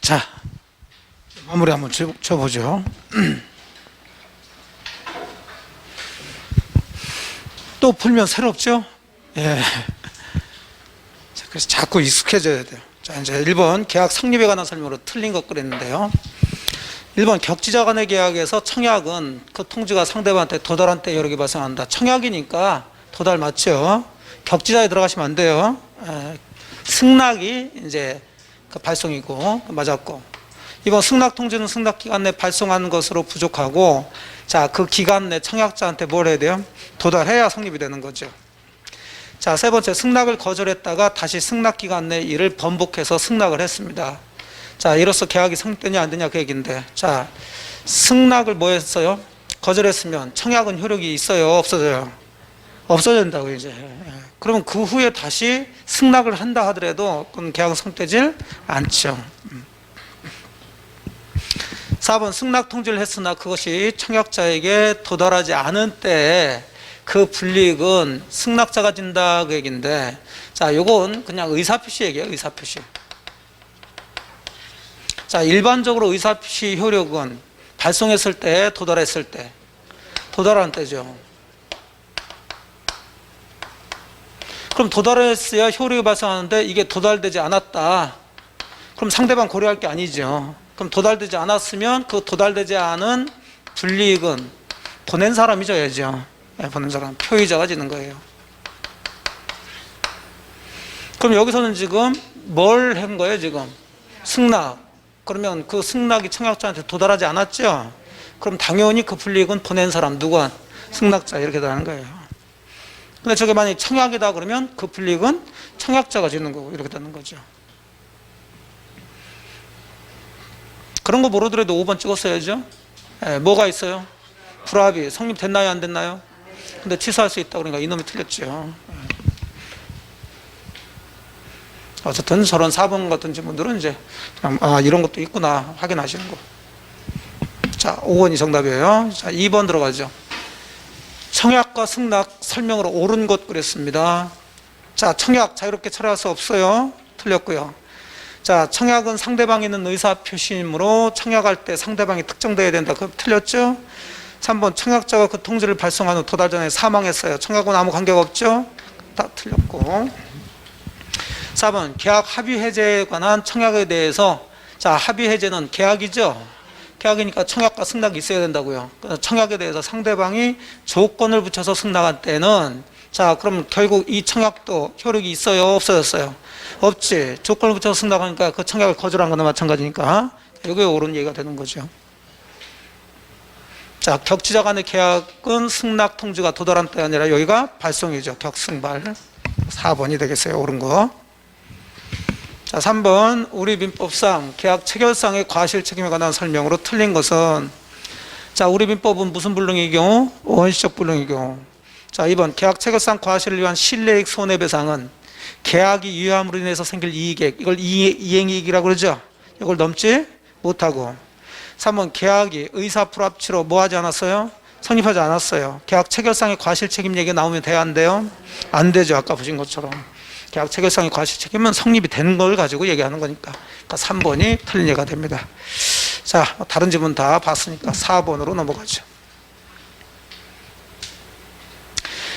자, 마무리 한번 쳐- 쳐보죠. 또 풀면 새롭죠? 예. 자, 그래서 자꾸 익숙해져야 돼요. 자, 이제 1번 계약 성립에 관한 설명으로 틀린 것 그랬는데요. 1번 격지자 간의 계약에서 청약은 그 통지가 상대방한테 도달한 때 여러 개 발생한다. 청약이니까 도달 맞죠? 격지자에 들어가시면 안 돼요. 에, 승낙이 이제 그 발송이고 맞았고 이번 승낙 통지는 승낙 기간 내 발송하는 것으로 부족하고 자 그 기간 내 청약자한테 뭘 해야 돼요? 도달해야 성립이 되는 거죠. 자 세 번째 승낙을 거절했다가 다시 승낙 기간 내 이를 번복해서 승낙을 했습니다. 자 이로써 계약이 성립되냐 안 되냐 그 얘기인데 자 승낙을 뭐 했어요? 거절했으면 청약은 효력이 있어요 없어져요? 없어진다고 이제. 예. 그러면 그 후에 다시 승낙을 한다 하더라도 그건 계약은 성립되질 않죠. 음. 4번 승낙 통지를 했으나 그것이 청약자에게 도달하지 않은 때에 그 불이익은 승낙자가 진다 그 얘기인데 자 요건 그냥 의사표시 얘기예요 의사표시 자 일반적으로 의사표시 효력은 발송했을 때 도달했을 때 도달하는 때죠 그럼 도달했어야 효력이 발생하는데 이게 도달되지 않았다. 그럼 상대방 고려할 게 아니죠. 그럼 도달되지 않았으면 그 도달되지 않은 불이익은 보낸 사람이 져야죠. 네, 보낸 사람 표의자가 지는 거예요. 그럼 여기서는 지금 뭘 한 거예요 지금? 승낙. 그러면 그 승낙이 청약자한테 도달하지 않았죠? 그럼 당연히 그 불이익은 보낸 사람 누가? 승낙자 이렇게 되는 거예요. 근데 저게 만약에 청약이다 그러면 그 불이익은 청약자가 짓는 거고 이렇게 되는 거죠. 그런 거 모르더라도 5번 찍었어야죠. 예, 뭐가 있어요? 불합의 성립됐나요 안 됐나요? 근데 취소할 수 있다 그러니까 이놈이 틀렸죠. 예. 어쨌든 저런 4번 같은 질문들은 이제 아 이런 것도 있구나 확인하시는 거. 자 5번이 정답이에요. 자 2번 들어가죠. 청약과 승낙 설명으로 옳은 것 그랬습니다. 자, 청약 자유롭게 처리할 수 없어요. 틀렸고요. 자, 청약은 상대방이 있는 의사 표시이므로 청약할 때 상대방이 특정돼야 된다. 그 틀렸죠? 3번 청약자가 그 통지를 발송한 후 도달 전에 사망했어요. 청약은 아무 관계가 없죠? 다 틀렸고. 4번 계약 합의 해제에 관한 청약에 대해서 자, 합의 해제는 계약이죠. 계약이니까 청약과 승낙이 있어야 된다고요. 청약에 대해서 상대방이 조건을 붙여서 승낙한 때는 자 그럼 결국 이 청약도 효력이 있어요? 없어졌어요? 없지. 조건을 붙여서 승낙하니까 그 청약을 거절한 거나 마찬가지니까. 이게 옳은 얘기가 되는 거죠. 자 격지자 간의 계약은 승낙 통지가 도달한 때 아니라 여기가 발송이죠. 격승발 4번이 되겠어요. 옳은 거 자, 3번 우리 민법상 계약 체결상의 과실 책임에 관한 설명으로 틀린 것은 자, 우리 민법은 무슨 불능의 경우? 원시적 불능의 경우. 자, 2번 계약 체결상 과실을 위한 신뢰익 손해배상은 계약이 유효함으로 인해서 생길 이익액 이걸 이- 이행이익이라고 그러죠. 이걸 넘지 못하고 3번 계약이 의사 불합치로 뭐 하지 않았어요? 성립하지 않았어요. 계약 체결상의 과실 책임 얘기 나오면 돼야 안 돼요? 안 되죠. 아까 보신 것처럼. 계약 체결상의 과실 책임은 성립이 되는 걸 가지고 얘기하는 거니까. 그러니까 3번이 틀린 예가 됩니다. 자, 다른 질문 다 봤으니까 4번으로 넘어가죠.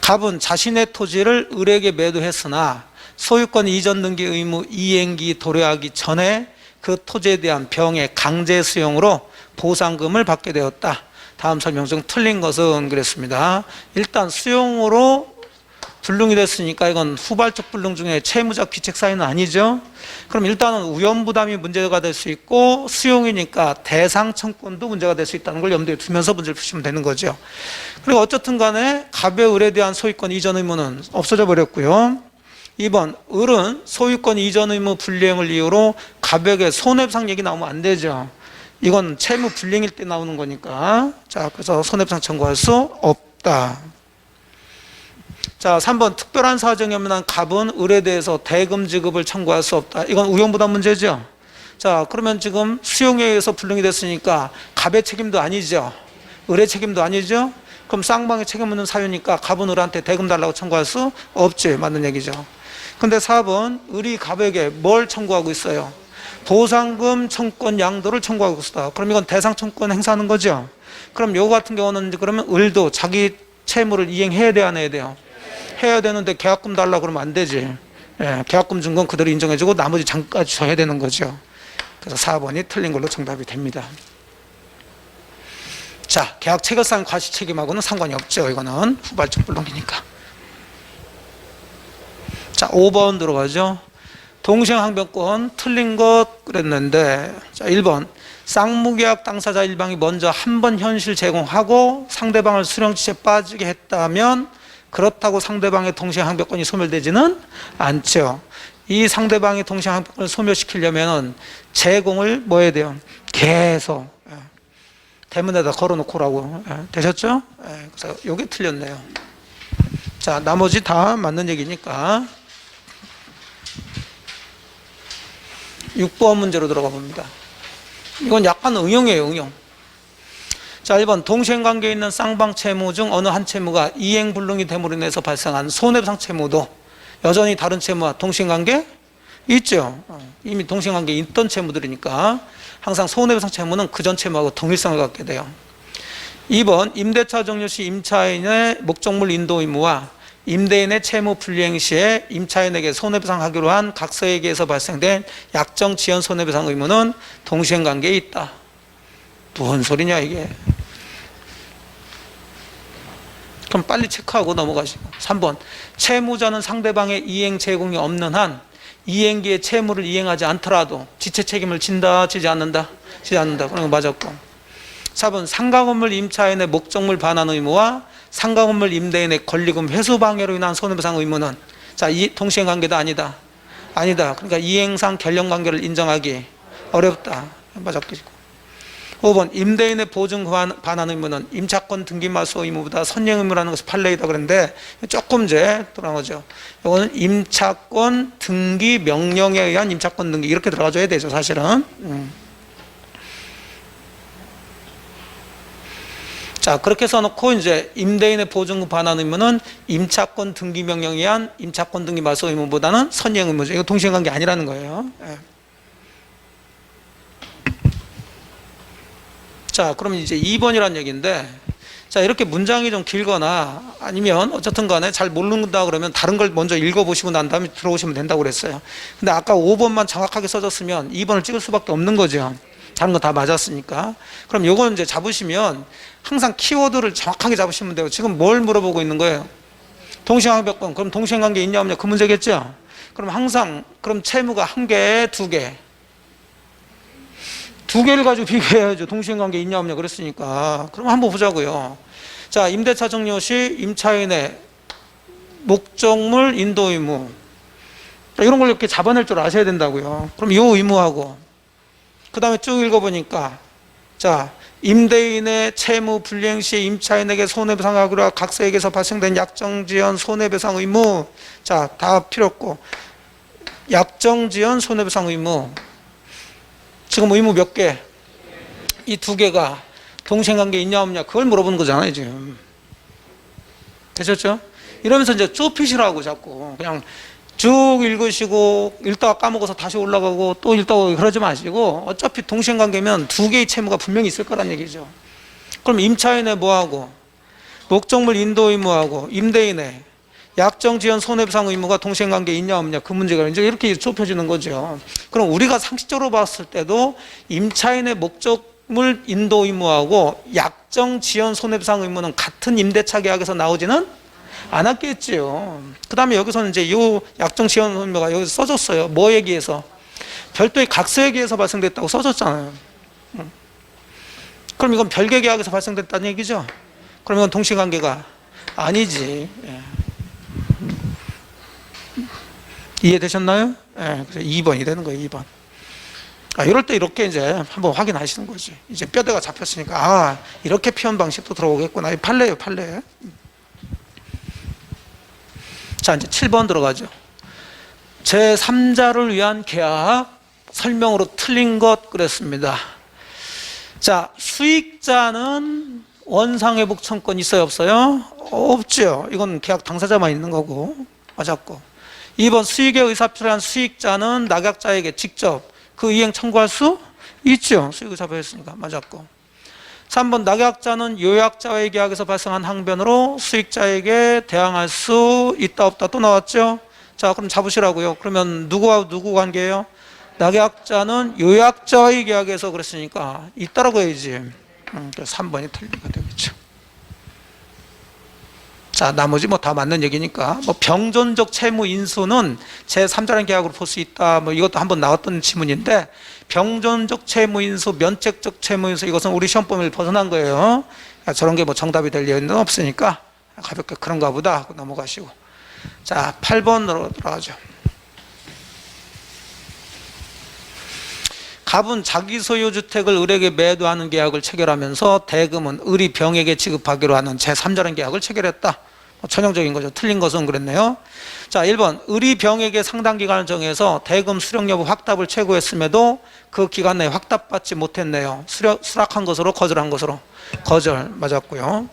갑은 자신의 토지를 을에게 매도했으나 소유권 이전 등기 의무 이행기 도래하기 전에 그 토지에 대한 병의 강제 수용으로 보상금을 받게 되었다. 다음 설명 중 틀린 것은 그랬습니다. 일단 수용으로 불능이 됐으니까 이건 후발적 불능 중에 채무자 귀책 사유는 아니죠. 그럼 일단은 우연 부담이 문제가 될 수 있고 수용이니까 대상 청권도 문제가 될 수 있다는 걸 염두에 두면서 문제를 푸시면 되는 거죠. 그리고 어쨌든 간에 갑의 을에 대한 소유권 이전 의무는 없어져 버렸고요. 2번 을은 소유권 이전 의무 불이행을 이유로 갑에게 손해배상 얘기 나오면 안 되죠. 이건 채무 불이행일 때 나오는 거니까. 자, 그래서 손해배상 청구할 수 없다. 자, 3번 특별한 사정이 없는 한 갑은 을에 대해서 대금 지급을 청구할 수 없다. 이건 우연부담 문제죠. 자, 그러면 지금 수용에 의해서 불능이 됐으니까 갑의 책임도 아니죠. 을의 책임도 아니죠. 그럼 쌍방에 책임 묻는 사유니까 갑은 을한테 대금 달라고 청구할 수 없지. 맞는 얘기죠. 근데 4번 을이 갑에게 뭘 청구하고 있어요? 보상금 청권 양도를 청구하고 있다. 그럼 이건 대상 청권 행사하는 거죠. 그럼 요 같은 경우는 그러면 을도 자기 채무를 이행해야 돼, 안 해야 돼요? 해야 되는데 계약금 달라 그러면 안 되지. 예, 계약금 준 건 그대로 인정해주고 나머지 장까지 줘야 되는 거죠. 그래서 4번이 틀린 걸로 정답이 됩니다. 자, 계약 체결상 과시 책임하고는 상관이 없죠. 이거는 후발적 불능이니까. 자, 5번 들어가죠. 동시행항변권 틀린 것 그랬는데 자 1번 쌍무계약 당사자 일방이 먼저 한 번 현실 제공하고 상대방을 수령지에 빠지게 했다면 그렇다고 상대방의 동시행항변권이 소멸되지는 않죠. 이 상대방의 동시행항변권을 소멸시키려면 제공을 뭐 해야 돼요? 계속 예. 대문에다 걸어놓고라고 예. 되셨죠? 예. 그래서 이게 틀렸네요. 자 나머지 다 맞는 얘기니까 6번 문제로 들어가 봅니다. 이건 약간 응용이에요, 응용. 자, 1번 동시행관계에 있는 쌍방 채무 중 어느 한 채무가 이행 불능이 됨으로 인해서 발생한 손해배상 채무도 여전히 다른 채무와 동시행관계 있죠. 어, 이미 동시행관계 있던 채무들이니까 항상 손해배상 채무는 그 전 채무하고 동일성을 갖게 돼요. 2번 임대차 종료 시 임차인의 목적물 인도 의무와 임대인의 채무 불이행 시에 임차인에게 손해배상하기로 한 각서에게서 발생된 약정 지연 손해배상 의무는 동시행 관계에 있다. 뭔 소리냐 이게? 그럼 빨리 체크하고 넘어가시고 3번 채무자는 상대방의 이행 제공이 없는 한 이행기의 채무를 이행하지 않더라도 지체 책임을 진다 지지 않는다 지지 않는다 그런 거 맞았고 4번 상가 건물 임차인의 목적물 반환 의무와 상가 건물 임대인의 권리금 회수 방해로 인한 손해배상 의무는 자, 이 동시행 관계도 아니다. 아니다. 그러니까 이행상 결령 관계를 인정하기 어렵다. 맞았고 5번 임대인의 보증 반- 반환 의무는 임차권 등기 마수 의무보다 선행 의무라는 것이 판례이다 그랬는데 조금 이제 돌아가죠. 이거는 임차권 등기 명령에 의한 임차권 등기 이렇게 들어가줘야 되죠, 사실은. 음. 자, 그렇게 써놓고 이제 임대인의 보증금 반환 의무는 임차권 등기 명령에 의한 임차권 등기 말소 의무보다는 선행 의무죠. 이거 동시에 간게 아니라는 거예요. 예. 자, 그럼 이제 2번이란 얘기인데, 자, 이렇게 문장이 좀 길거나 아니면 어쨌든 간에 잘 모른다 그러면 다른 걸 먼저 읽어보시고 난 다음에 들어오시면 된다고 그랬어요. 근데 아까 5번만 정확하게 써졌으면 2번을 찍을 수밖에 없는 거죠. 다른 거 다 맞았으니까. 그럼 요건 이제 잡으시면 항상 키워드를 정확하게 잡으시면 돼요. 지금 뭘 물어보고 있는 거예요? 동시행항변권. 그럼 동시행관계 있냐 없냐 그 문제겠죠? 그럼 항상 그럼 채무가 한 개, 두 개. 두 개를 가지고 비교해야죠. 동시행관계 있냐 없냐 그랬으니까. 그럼 한번 보자고요. 자, 임대차 종료 시 임차인의 목적물 인도 의무. 자, 이런 걸 이렇게 잡아낼 줄 아셔야 된다고요. 그럼 이 의무하고 그 다음에 쭉 읽어보니까 자 임대인의 채무 불이행 시 임차인에게 손해배상하기로 각서에게서 발생된 약정지연 손해배상 의무 자 다 필요 없고 약정지연 손해배상 의무 지금 의무 몇 개? 이 두 개가 동생 관계 있냐 없냐 그걸 물어보는 거잖아요 지금 되셨죠? 이러면서 이제 좁히시라고 자꾸 그냥 쭉 읽으시고 읽다가 까먹어서 다시 올라가고 또 읽다가 그러지 마시고 어차피 동시행관계면 두 개의 채무가 분명히 있을 거란 얘기죠. 그럼 임차인의 뭐하고 목적물 인도 의무하고 임대인의 약정 지연 손해배상 의무가 동시행관계 있냐 없냐 그 문제가 이제 이렇게 좁혀지는 거죠. 그럼 우리가 상식적으로 봤을 때도 임차인의 목적물 인도 의무하고 약정 지연 손해배상 의무는 같은 임대차 계약에서 나오지는 않았겠지요. 그 다음에 여기서는 이제 요 약정 지원 의무가 여기 써졌어요. 뭐 얘기해서? 별도의 각서 얘기해서 발생됐다고 써졌잖아요. 음. 그럼 이건 별개 계약에서 발생됐다는 얘기죠? 그럼 이건 동시관계가 아니지. 예. 이해되셨나요? 예, 그래서 2번이 되는 거예요, 2번. 아, 이럴 때 이렇게 이제 한번 확인하시는 거지. 이제 뼈대가 잡혔으니까, 아, 이렇게 표현 방식도 들어오겠구나. 이 판례예요, 판례. 자, 이제 7번 들어가죠. 제3자를 위한 계약 설명으로 틀린 것 그랬습니다. 자, 수익자는 원상회복 청권 있어요 없어요? 없죠. 이건 계약 당사자만 있는 거고 맞았고 2번 수익에 의사표시한 수익자는 낙약자에게 직접 그 이행 청구할 수 있죠. 수익 의사표시했으니까 맞았고 3번 낙약자는 요약자와의 계약에서 발생한 항변으로 수익자에게 대항할 수 있다 없다 또 나왔죠. 자 그럼 잡으시라고요. 그러면 누구와 누구 관계예요? 낙약자는 요약자와의 계약에서 그랬으니까 있다라고 해야지. 음, 그래서 3번이 틀리게 되겠죠. 자, 나머지 뭐 다 맞는 얘기니까. 뭐 병존적 채무 인수는 제3자라는 계약으로 볼 수 있다. 뭐 이것도 한번 나왔던 지문인데 병존적 채무 인수, 면책적 채무 인수 이것은 우리 시험 범위를 벗어난 거예요. 야, 저런 게 뭐 정답이 될 리는 없으니까 가볍게 그런가 보다 넘어가시고. 자, 8번으로 들어가죠. 갑은 자기 소유 주택을 을에게 매도하는 계약을 체결하면서 대금은 을이 병에게 지급하기로 하는 제3자라는 계약을 체결했다. 뭐 전형적인 거죠. 틀린 것은 그랬네요. 자, 1번. 을이 병에게 상당 기간을 정해서 대금 수령 여부 확답을 최고했음에도 그 기간 내에 확답받지 못했네요. 수락, 수락한 것으로 거절한 것으로 거절 맞았고요.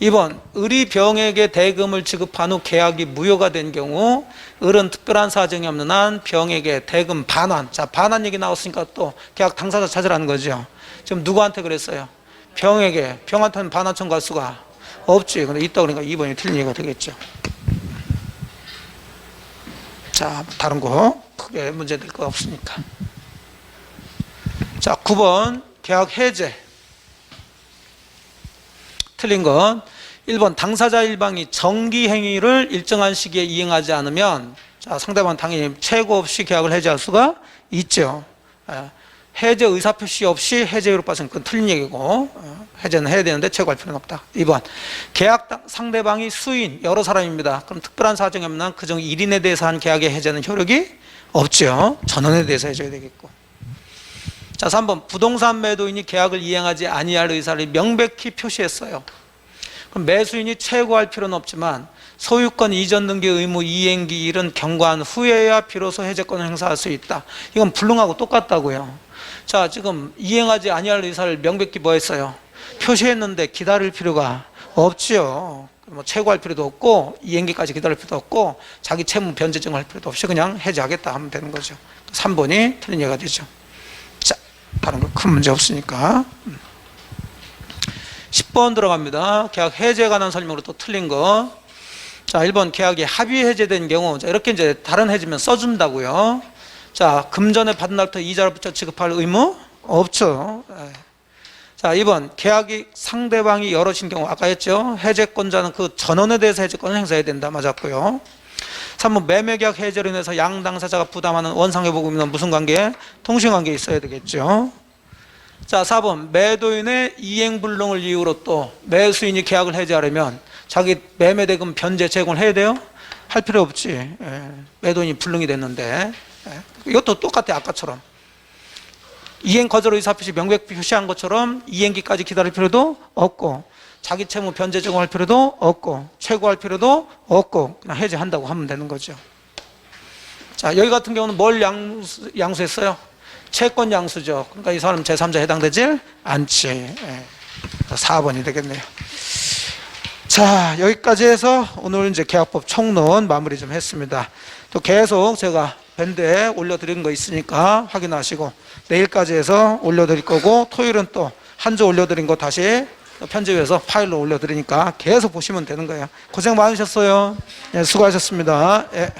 2번 을이 병에게 대금을 지급한 후 계약이 무효가 된 경우 을은 특별한 사정이 없는 한 병에게 대금 반환. 자 반환 얘기 나왔으니까 또 계약 당사자 찾으라는 거죠. 지금 누구한테 그랬어요? 병에게 병한테는 반환 청구할 수가 없지. 근데 있다 그러니까 2번이 틀린 얘기가 되겠죠. 자 다른 거 크게 문제 될 거 없으니까. 자 9번 계약 해제 틀린 건 1번 당사자 일방이 정기 행위를 일정한 시기에 이행하지 않으면 자, 상대방 당연히 최고 없이 계약을 해제할 수가 있죠. 예, 해제 의사 표시 없이 해제로 빠진 건 틀린 얘기고 어, 해제는 해야 되는데 최고할 필요는 없다. 2번 계약 당- 상대방이 수인 여러 사람입니다. 그럼 특별한 사정이 없는 한 그중 1인에 대해서 한 계약의 해제는 효력이 없죠. 전원에 대해서 해줘야 되겠고 자, 3번 부동산 매도인이 계약을 이행하지 아니할 의사를 명백히 표시했어요. 그럼 매수인이 최고할 필요는 없지만 소유권 이전 등기 의무 이행 기일은 경과한 후에야 비로소 해제권을 행사할 수 있다. 이건 불능하고 똑같다고요. 자, 지금 이행하지 아니할 의사를 명백히 뭐 했어요? 표시했는데 기다릴 필요가 없지요. 뭐 최고할 필요도 없고 이행기까지 기다릴 필요도 없고 자기 채무 변제증할 필요도 없이 그냥 해제하겠다 하면 되는 거죠. 3번이 틀린 얘기가 되죠. 자, 다른 거 큰 문제 없으니까. 10번 들어갑니다. 계약 해제에 관한 설명으로 또 틀린 거. 자, 1번 계약이 합의 해제된 경우 자, 이렇게 이제 다른 해지면 써준다고요. 자, 금전에 받은 날부터 이자를 붙여 지급할 의무 없죠. 예. 자, 2번 계약이 상대방이 여럿인 경우 아까 했죠. 해제권자는 그 전원에 대해서 해제권을 행사해야 된다 맞았고요. 3번 매매계약 해제로 인해서 양 당사자가 부담하는 원상회복금은 무슨 관계? 통신관계 있어야 되겠죠. 자, 4번 매도인의 이행불능을 이유로 또 매수인이 계약을 해제하려면 자기 매매대금 변제 제공을 해야 돼요? 할 필요 없지. 예, 매도인이 불능이 됐는데 예, 이것도 똑같아 아까처럼 이행 거절 의사 표시 명백히 표시한 것처럼 이행기까지 기다릴 필요도 없고 자기 채무 변제 제공할 필요도 없고 최고할 필요도 없고 그냥 해제한다고 하면 되는 거죠. 자 여기 같은 경우는 뭘 양수, 양수했어요? 채권 양수죠. 그러니까 이 사람 제3자 해당되질 않지. 예. 4번이 되겠네요. 자, 여기까지 해서 오늘 이제 계약법 총론 마무리 좀 했습니다. 또 계속 제가 밴드에 올려드린 거 있으니까 확인하시고 내일까지 해서 올려드릴 거고 토요일은 또 한 주 올려드린 거 다시 편집해서 파일로 올려드리니까 계속 보시면 되는 거예요. 고생 많으셨어요. 예, 수고하셨습니다. 예.